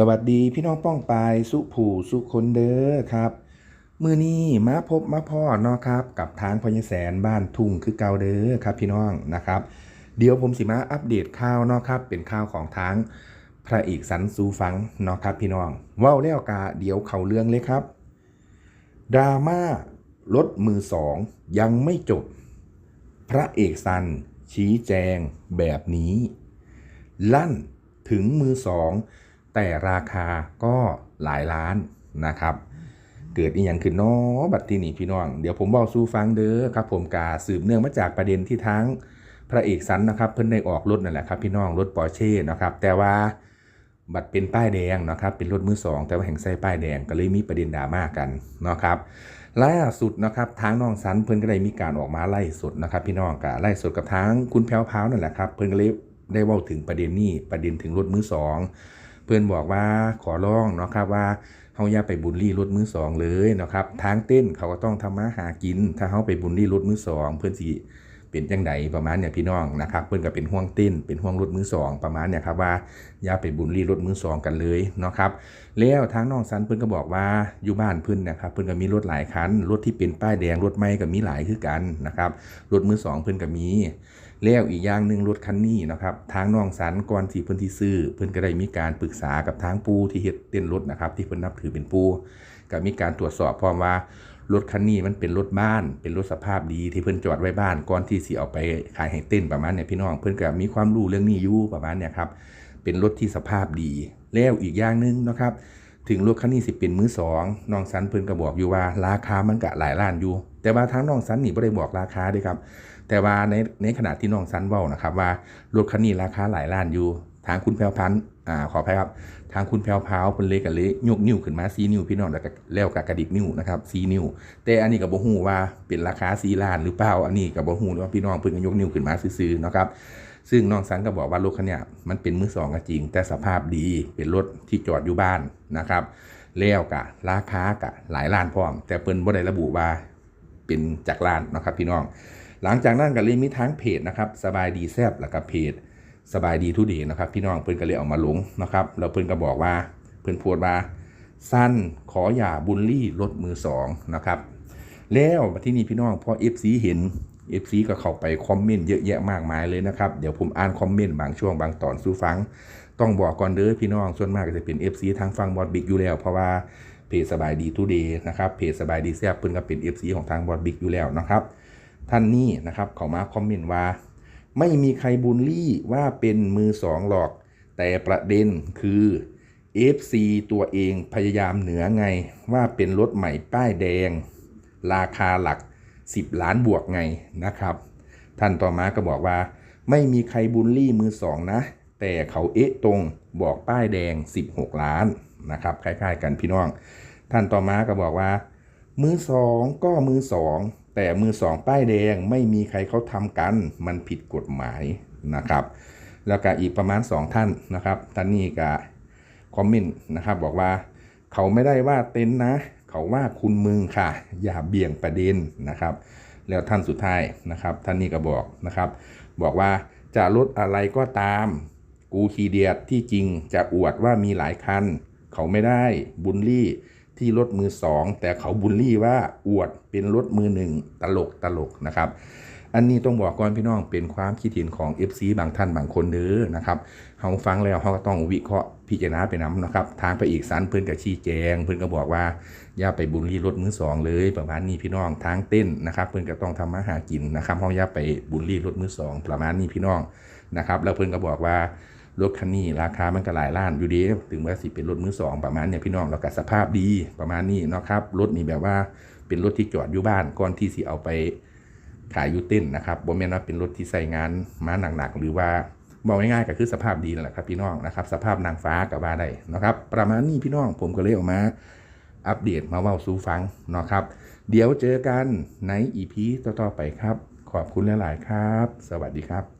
สวัสดีพี่น้องป้องปายสุผูสุคนเด้อครับ มือนี้มาพบมาพ่อเนาะครับ กับทางพญแสนบ้านทุ่งคือเก่าเด้อครับพี่น้องนะครับ เดี๋ยวผมสิมาอัปเดตข่าวเนาะครับ เป็นข่าวของทางพระเอกสันสูฟังเนาะครับพี่น้องว้าแล้วกาเดี๋ยวเข้าเรื่องเลยครับดราม่ารถมือสองยังไม่จบ พระเอกสันชี้แจงแบบนี้ ลั่นถึงมือสอง แต่ราคาก็หลายล้านนะครับ เกิดอีหยังขึ้นเนาะบัดที่นี่พี่น้อง เดี๋ยวผมบอกสู้ฟังเด้อครับผมกาสืบเนื่องมาจากประเด็นที่ทั้งพระเอกสันนะครับ เพิ่นได้ออกรถนั่นแหละครับพี่น้องรถปอร์เช่นะครับ แต่ว่าบัตรเป็นป้ายแดงนะครับ เป็นรถมือสองแต่ว่าแห่งไส้ป้ายแดงก็เลยมีประเด็นดราม่ากันเนาะครับล่าสุดนะครับทางน้องสันเพิ่นก็ได้มีการออกมาไล่สดนะครับ พี่น้องกะไล่สดกับทางคุณแพรวพาวนั่นแหละครับเพิ่นก็เลยได้ว้าถึงประเด็นนี้ประเด็นถึงรถมือสอง เพื่อนบอกว่าขอร้องเนาะครับว่าเฮาอย่าไปบุลลี่รถมือสองเลยเนาะครับทางเต้นเขาก็ต้องทำมาหากิน ถ้าเฮาไปบุลลี่รถมือสอง เพื่อนสิ เป็นจังไดประมาณเนี่ยพี่น้องนะครับเพื่อนก็เป็นห่วงเต้นเป็นห่วงรถมือสองประมาณเนี่ยครับว่าอย่าไปบุลลี่รถมือสองกันเลยเนาะครับแล้วทางน้องซันเพื่อนก็บอกว่าอยู่บ้านเพื่อนนะครับเพื่อนก็มีรถหลายคันรถที่เป็นป้ายแดงรถใหม่ก็มีหลายคือกันนะครับรถมือสองเพื่อนก็มีแล้วอีกอย่างหนึ่งรถคันนี้นะครับทางน้องสันก่อนที่เพิ่อนที่ซื้อ เพิ่อนก็ได้มีการปรึกษากับทางปูที่เฮ็ดเต้นรถนะครับที่เพิ่อนนับถือเป็นปูก็มีการตรวจสอบพร้อมว่า รถคันนี้มันเป็นรถบ้าน เป็นรถสภาพดีที่เพิ่นจอดไว้บ้านก่อนที่สิเอาไปขายให้เต้นประมาณเนี่ยพี่น้องเพิ่นก็มีความรู้เรื่องนี้อยู่ประมาณเนี่ยครับเป็นรถที่สภาพดี แล้วอีกอย่างหนึ่งนะครับถึงรถคันนี้สิเป็นมือสองน้องสันเพิ่นก็บอกอยู่ว่าราคามันก็หลายล้านอยู่ แต่ว่าทางน้องสันนี่บ่ได้บอกราคาด้วยครับแต่ว่าในในขณะที่น้องสันเว้านะครับว่ารถคันนี้ราคาหลายล้านอยู่ทางคุณแพรวพันธ์ อ่าขออภัยครับ ทางคุณแพรวพาวเพิ่นเลยกันเลยยกนิ้วขึ้นมา4นิ้วพี่น้องแล้วก็แล้วก็กระดิกนิ้วนะครับ4นิ้ว แต่อันนี้ก็บ่ฮู้ว่าเป็นราคา4ล้านหรือเปล่าอันนี้ก็บ่ฮู้ว่าพี่น้องเพิ่นก็ยกนิ้วขึ้นมาซื่อๆนะครับซึ่งน้องสันก็บอกว่ารถคันนี้มันเป็นมือสองก็จริง แต่สภาพดีเป็นรถที่จอดอยู่บ้านนะครับแล้วกะราคากะหลายล้านพร้อม แต่เปิ้นบ่ได้ระบุว่าเป็นจากล้านนะครับพี่น้อง หลังจากนั้นก็เลยมีทั้งเพจนะครับสบายดีแซบแล้วก็เพจ สบายดีทุเดย์นะครับ พี่น้องเพิ่อนก็เลยเอามาลงนะครับแล้วเพิ่อนก็บอกว่าเพิ่อนพูดว่า สั้นขออย่าบุลลี่รถมือสองนะครับแล้วที่นี่พี่น้องพอ FC เห็น FC ก็เข้าไปคอมเมนต์เยอะแยะมากมายเลยนะครับเดี๋ยวผมอ่านคอมเมนต์บางช่วงบางตอนสู่ฟัง ต้องบอกก่อนเด้อพี่น้องส่วนมากก็จะเป็น FC ทางฟังบอดบิ๊กอยู่แล้ว เพราะว่าเพจสบายดีทุเดย์นะครับเพจสบายดีแซบเพิ่นก็เป็น FC ของทางบอดบิ๊กอยู่แล้วนะครับท่านนี้นะครับเขามาคอมเมนต์ว่า ไม่มีใครบูลลี่ว่าเป็นมือสองหรอก แต่ประเด็นคือ FC ตัวเองพยายามเหนือไงว่าเป็นรถใหม่ป้ายแดง ราคาหลัก 10 ล้านบวกไงนะครับ ท่านต่อมาก็บอกว่า ไม่มีใครบูลลี่มือสองนะ แต่เขาเอ๊ะตรงบอกป้ายแดง 16 ล้านนะครับคล้ายๆกันพี่น้อง ท่านต่อมาก็บอกว่า มือสองก็มือสอง แต่มือสองป้ายแดงไม่มีใครเขาทำกัน มันผิดกฎหมายนะครับ แล้วก็อีกประมาณ 2 ท่านนะครับท่านนี้ก็คอมเมนต์นะครับบอกว่าเขาไม่ได้ว่าเต็นนะ เขาว่าคุณมึงค่ะ อย่าเบี่ยงประเด็นนะครับ แล้วท่านสุดท้ายนะครับ ท่านนี้ก็บอกนะครับ บอกว่าจะลดอะไรก็ตาม กูคีเดียดที่จริงจะอวดว่ามีหลายคัน เขาไม่ได้บุลลี่ ที่รถมือสองแต่เขาบุลลี่ว่าอวดเป็นรถมือหนึ่งตลกตลกนะครับ อันนี้ต้องบอกก่อนพี่น้องเป็นความคิดเห็นของ FC บางท่านบางคนเด้อนะครับเขาฟังแล้วเขาก็ต้องวิเคราะห์พิจารณาไปนํนะครับ ทางไปอีกสันเพื่อนกับชี้แจง เพื่อนก็บอกว่าอย่าไปบุลลี่รถมือสองเลยประมาณนี้พี่น้องทางเต้นนะครับ เพื่อนก็ต้องทำมาหากินนะครับเขาอย่าไปบุลลี่รถมือสองประมาณนี้พี่น้องนะครับ แล้วเพื่อนก็บอกว่า รถคันนี้ราคามันก็หลายล้านอยู่ดีถึงว่าสิเป็นรถมือสองประมาณเนี่ยพี่น้องแล้วก็สภาพดีประมาณนี้นะครับรถนี่แบบว่าเป็นรถที่จอดอยู่บ้านก่อนที่สิเอาไปขายอยูเต้นนะครับบ่แม่นว่าเป็นรถที่ใส่งานมาหนักๆหรือว่าบอกง่ายๆก็คือสภาพดีนั่นแหละครับพี่น้องนะครับสภาพนางฟ้ากับว่าได้นะครับประมาณนี้พี่น้องผมก็เลยออกมาอัปเดตมาเว้าสู่ฟังนะครับ เดี๋ยวเจอกันในอีพีต่อๆไปครับ ขอบคุณหลายๆครับ สวัสดีครับ